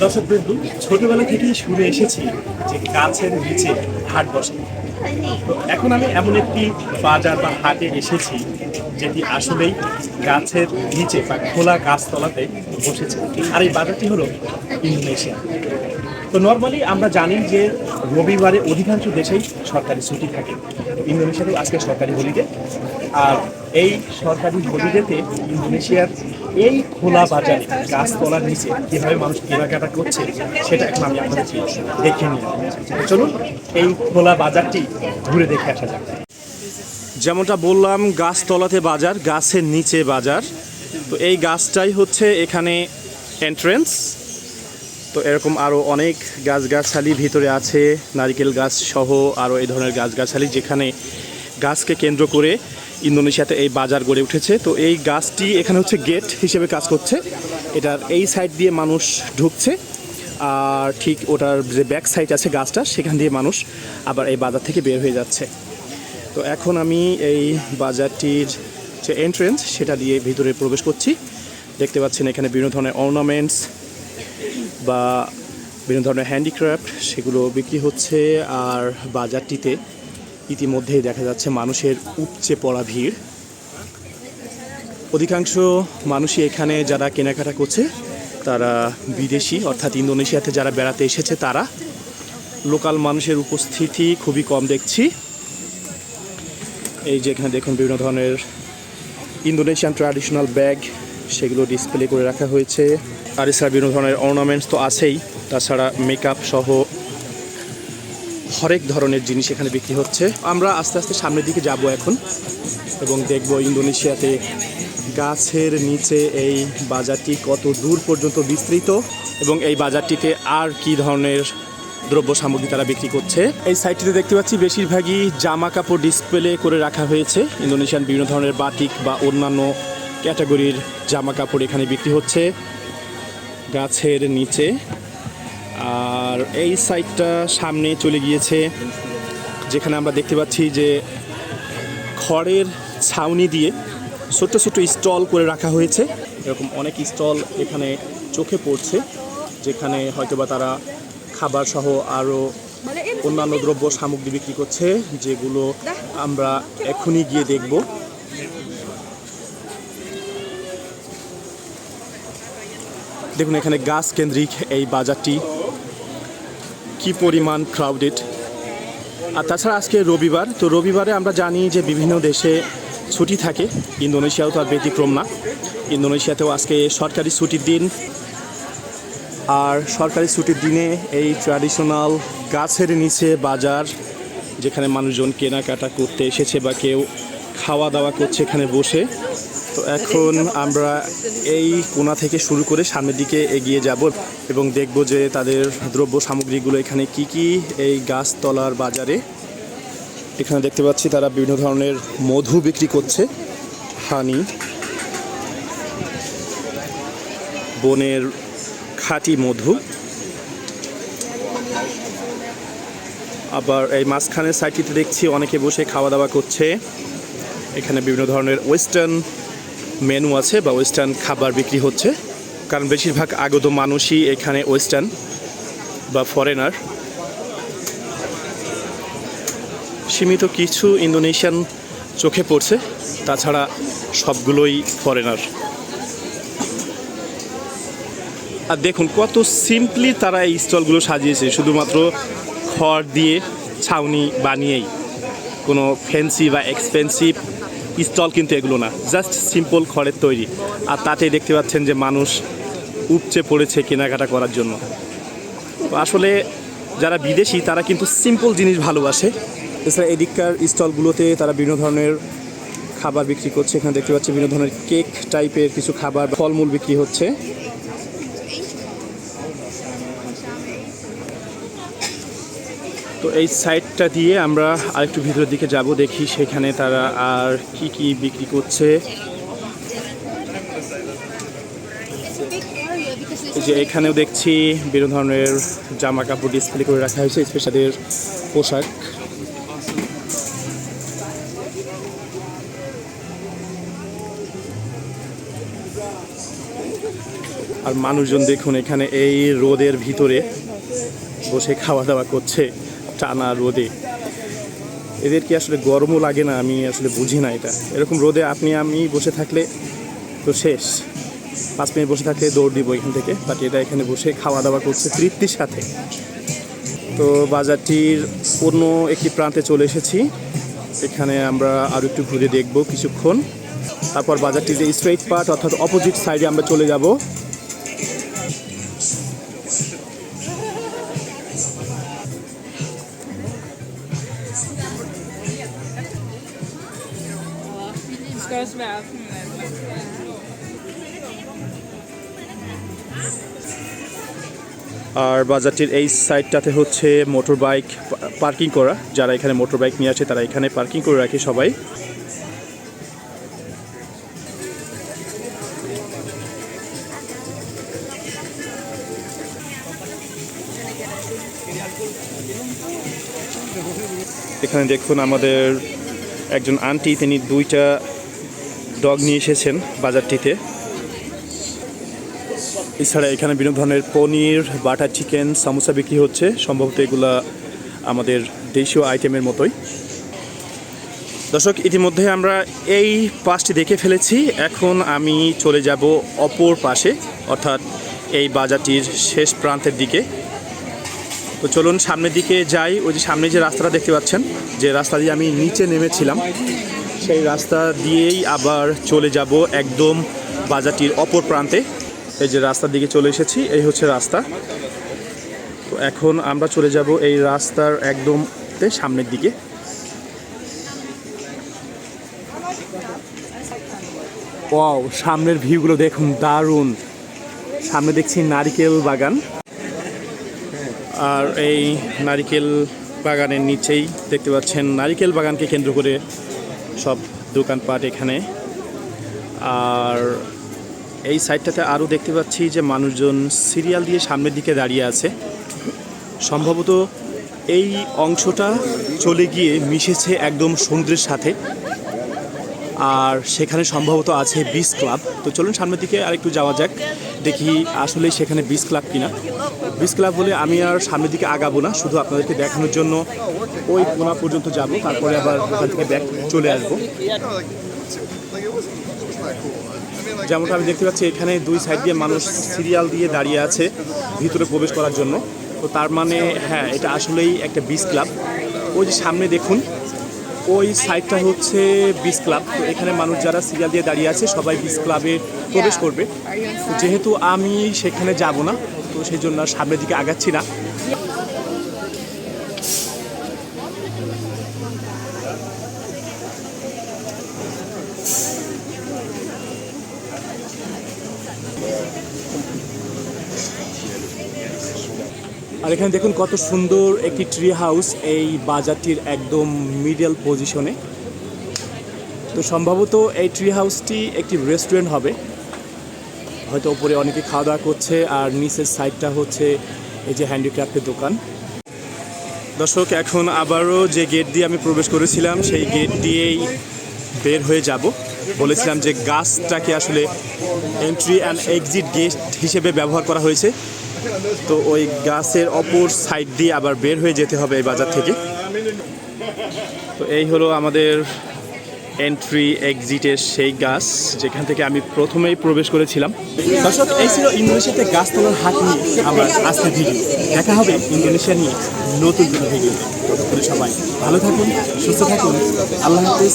দর্শক বন্ধু, ছোটবেলা থেকেই শুরু এসেছি যে গাছের নিচে হাট বসে। এখন আমি এমন একটি বাজার বা হাটে এসেছি যেটি আসলেই গাছের নিচে বা খোলা গাছতলাতে বসেছে। আর এই বাজারটি হলো ইন্দোনেশিয়া। তো নর্মালি আমরা জানি যে রবিবারে অধিকাংশ দেশেই সরকারি ছুটি থাকে। ইন্দোনেশিয়াতেও আজকে সরকারি হলিডে আর এই সরকারি হলিডেতে ইন্দোনেশিয়ার এই খোলা বাজারে, গাছতলার নিচে কীভাবে মানুষ কেনাকাটা করছে, সেটা এখন আমি আপনাদেরকে দেখে নিই চলুন, এই খোলা বাজারটি ঘুরে দেখে আসা যাক। যেমনটা বললাম, গাছতলাতে বাজার, গাছের নিচে বাজার। তো এই গাছটাই হচ্ছে এখানে এন্ট্রেন্স তো এরকম আরও অনেক গাছগাছালি ভিতরে আছে, নারিকেল গাছ সহ আরও এই ধরনের গাছগাছালি যেখানে গাছকে কেন্দ্র করে ইন্দোনেশিয়াতে এই বাজার গড়ে উঠেছে। তো এই গাছটি এখানে হচ্ছে গেট হিসেবে কাজ করছে। এটার এই সাইড দিয়ে মানুষ ঢুকছে, আর ঠিক ওটার যে ব্যাক সাইড আছে গাছটা, সেখান দিয়ে মানুষ আবার এই বাজার থেকে বের হয়ে যাচ্ছে। তো এখন আমি এই বাজারটির যে এন্ট্রেন্স সেটা দিয়ে ভিতরে প্রবেশ করছি। দেখতে পাচ্ছেন এখানে বিভিন্ন ধরনের অর্নামেন্টস বা বিভিন্ন ধরনের হ্যান্ডিক্রাফট সেগুলো বিক্রি হচ্ছে আর বাজারটিতে ইতিমধ্যেই দেখা যাচ্ছে মানুষের উপচে পড়া ভিড়। অধিকাংশ মানুষই এখানে যারা কেনাকাটা করছে, তারা বিদেশি অর্থাৎ ইন্দোনেশিয়াতে যারা বেড়াতে এসেছে, তারা লোকাল মানুষের উপস্থিতি খুবই কম দেখছি। এই যে এখানে দেখুন বিভিন্ন ধরনের ইন্দোনেশিয়ান ট্র্যাডিশনাল ব্যাগ সেগুলো ডিসপ্লে করে রাখা হয়েছে। আর এছাড়া বিভিন্ন ধরনের অর্নামেন্টস তো আছেই। তাছাড়া মেকআপ সহ হরেক ধরনের জিনিস এখানে বিক্রি হচ্ছে। আমরা আস্তে আস্তে সামনের দিকে যাব এখন এবং দেখব ইন্দোনেশিয়াতে গাছের নিচে এই বাজারটি কত দূর পর্যন্ত বিস্তৃত এবং এই বাজারটিতে আর কি ধরনের দ্রব্য সামগ্রী তারা বিক্রি করছে। এই সাইটটিতে দেখতে পাচ্ছি বেশিরভাগই জামা কাপড় ডিসপ্লে করে রাখা হয়েছে। ইন্দোনেশিয়ান বিভিন্ন ধরনের বাটিক বা অন্যান্য ক্যাটাগরির জামা কাপড় এখানে বিক্রি হচ্ছে গাছের নিচে। আর এই সাইটটা সামনে চলে গিয়েছে, যেখানে আমরা দেখতে পাচ্ছি যে খড়ের ছাউনি দিয়ে ছোট্ট ছোট্ট স্টল করে রাখা হয়েছে। এরকম অনেক স্টল এখানে চোখে পড়ছে, যেখানে হয়তোবা তারা খাবার সহ আরও অন্যান্য দ্রব্য সামগ্রী বিক্রি করছে, যেগুলো আমরা এখনই গিয়ে দেখব। দেখুন, এখানে গাছ কেন্দ্রিক এই বাজারটি কি পরিমাণ ক্রাউডেড আর তাছাড়া আজকে রবিবার, তো রবিবারে আমরা জানি যে বিভিন্ন দেশে ছুটি থাকে। ইন্দোনেশিয়াও তো আর ব্যতিক্রম না। ইন্দোনেশিয়াতেও আজকে সরকারি ছুটির দিন। আর সরকারি ছুটির দিনে এই ট্র্যাডিশনাল গাছের নিচে বাজার, যেখানে মানুষজন কেনাকাটা করতে এসেছে বা কেউ খাওয়া দাওয়া করছে এখানে বসে তো এখন আমরা এই কোণা থেকে শুরু করে সামনের দিকে এগিয়ে যাব এবং দেখব যে তাদের দ্রব্য সামগ্রীগুলো এখানে কি কি এই গাছতলার বাজারে। এখানে দেখতে পাচ্ছি তারা বিভিন্ন ধরনের মধু বিক্রি করছে, হানি, বনের খাঁটি মধু। আবার এই মাঝখানের সাইডটিতে দেখছি অনেকে বসে খাওয়া দাওয়া করছে। এখানে বিভিন্ন ধরনের ওয়েস্টার্ন মেনু আছে বা ওয়েস্টার্ন খাবার বিক্রি হচ্ছে। কারণ বেশিরভাগ আগত মানুষই এখানে ওয়েস্টার্ন বা ফরেনার। সীমিত কিছু ইন্দোনেশিয়ান চোখে পড়ছে, তাছাড়া সবগুলোই ফরেনার। আর দেখুন, কত সিম্পলি তারা এই স্টলগুলো সাজিয়েছে, শুধুমাত্র খড় দিয়ে ছাউনি বানিয়েই। কোনো ফ্যান্সি বা এক্সপেন্সিভ স্টল কিন্তু এগুলো না জাস্ট সিম্পল খড়ের তৈরি। আর তাতেই দেখতে পাচ্ছেন যে মানুষ উপচে পড়েছে কেনাকাটা করার জন্য। আসলে যারা বিদেশি, তারা কিন্তু সিম্পল জিনিস ভালোবাসে। এছাড়া এদিককার স্টলগুলোতে তারা বিভিন্ন ধরনের খাবার বিক্রি করছে। এখানে দেখতে পাচ্ছি বিভিন্ন ধরনের কেক টাইপের কিছু খাবার ফলমূল বিক্রি হচ্ছে। তো এই সাইডটা দিয়ে আমরা আরেকটু ভিতরের দিকে যাব, দেখি সেখানে তারা আর কি কি বিক্রি করছে। যে এখানেও দেখছি বিভিন্ন ধরনের জামা কাপড় ডিসপ্লে করে রাখা হয়েছে স্পেশালের পোশাক। আর মানুষজন দেখুন এখানে এই রোদের ভিতরে বসে খাওয়া দাওয়া করছে। টানা রোদে। এদের কি আসলে গরমও লাগে না? আমি আসলে বুঝি না এটা। এরকম রোদে আপনি, আমি বসে থাকলে তো শেষ। পাঁচ মিনিট বসে থাকলে দৌড় দিব এখান থেকে। বাট এটা এখানে বসে খাওয়া দাওয়া করছে তৃপ্তির সাথে। তো বাজারটির অন্য একটি প্রান্তে চলে এসেছি। এখানে আমরা আরও একটু ঘুরে দেখব কিছুক্ষণ। তারপর বাজারটির যে স্ট্রেট পার্ট অর্থাৎ অপোজিট সাইডে আমরা চলে যাব। আর বাজারটির এই সাইডটাতে হচ্ছে মোটর বাইক পার্কিং করা। যারা এখানে মোটর বাইক নিয়ে আসে, তারা এখানে পার্কিং করে রাখে সবাই। এখানে দেখুন আমাদের একজন আন্টি, তিনি দুইটা ডগ নিয়ে এসেছেন বাজারটিতে। এছাড়া এখানে বিভিন্ন ধরনের পনির, বাটার চিকেন, সামোসা বিক্রি হচ্ছে। সম্ভবত এগুলা আমাদের দেশীয় আইটেমের মতোই। দর্শক, ইতিমধ্যে আমরা এই পাশটি দেখে ফেলেছি। এখন আমি চলে যাব অপর পাশে, অর্থাৎ এই বাজারটির শেষ প্রান্তের দিকে। তো চলুন সামনের দিকে যাই। ওই যে সামনে যে রাস্তাটা দেখতে পাচ্ছেন, যে রাস্তা দিয়ে আমি নিচে নেমেছিলাম। সেই রাস্তা দিয়েই আবার চলে যাব একদম বাজারটির অপর প্রান্তে। এই যে রাস্তার দিকে চলে এসেছি, এই হচ্ছে রাস্তা। তো এখন আমরা চলে যাব এই রাস্তার একদম সামনের দিকে। ওয়াও, সামনের ভিউগুলো দেখুন, দারুণ। সামনে দেখছি নারিকেল বাগান। আর এই নারিকেল বাগানের নিচেই দেখতে পাচ্ছেন নারিকেল বাগানকে কেন্দ্র করে সব দোকানপাট এখানে। আর এই সাইডটাতে আরও দেখতে পাচ্ছি যে মানুষজন সিরিয়াল দিয়ে সামনের দিকে দাঁড়িয়ে আছে। সম্ভবত এই অংশটা চলে গিয়ে মিশেছে একদম সমুদ্রের সাথে। আর সেখানে সম্ভবত আছে বিচ ক্লাব তো চলুন সামনের দিকে আরেকটু যাওয়া যাক, দেখি আসলে সেখানে বিচ ক্লাব কিনা। বিচ ক্লাব বলে আমি আর সামনের দিকে আগাবো না, শুধু আপনাদেরকে দেখানোর জন্য ওই কোনা পর্যন্ত যাব, তারপরে আবার ওখান থেকে ব্যাক চলে আসব। যেমনটা আমি দেখতে পাচ্ছি এখানে দুই সাইড দিয়ে মানুষ সিরিয়াল দিয়ে দাঁড়িয়ে আছে ভিতরে প্রবেশ করার জন্য। তো তার মানে হ্যাঁ এটা আসলেই একটা বিচ ক্লাব ওই যে সামনে দেখুন ওই সাইডটা হচ্ছে বিচ ক্লাব তো এখানে মানুষ যারা সিরিয়াল দিয়ে দাঁড়িয়ে আছে সবাই বিচ ক্লাবে প্রবেশ করবে। যেহেতু আমি সেখানে যাব না তো সেই জন্য সামনের দিকে আগাচ্ছি না। এখানে দেখুন কত সুন্দর একটি ট্রি হাউস এই বাজারটির একদম মিডল পজিশনে তো সম্ভবত এই ট্রি হাউসটি একটি রেস্টুরেন্ট হবে। হয়তো ওপরে অনেকে খাওয়া দাওয়া করছে আর নিচের সাইডটা হচ্ছে এই যে হ্যান্ডিক্রাফটের দোকান। দর্শক, এখন আবারও যে গেট দিয়ে আমি প্রবেশ করেছিলাম, সেই গেট দিয়েই বের হয়ে যাব। বলেছিলাম যে গাছটাকে আসলে এন্ট্রি অ্যান্ড এক্সিট গেট হিসেবে ব্যবহার করা হয়েছে। তো ওই গাছের অপর সাইড দিয়ে আবার বের হয়ে যেতে হবে এই বাজার থেকে। তো এই হলো আমাদের এন্ট্রি এক্সিটের সেই গাছ, যেখান থেকে আমি প্রথমেই প্রবেশ করেছিলাম। দর্শক, এই ছিল ইন্দোনেশিয়াতে গাছ তোলার হাত নিয়ে আমার আজকের ভিডিও। দেখা হবে ইন্দোনেশিয়া নিয়ে নতুন কোনো ভিডিও সবাই ভালো থাকুন, সুস্থ থাকুন। আল্লাহ হাফিজ।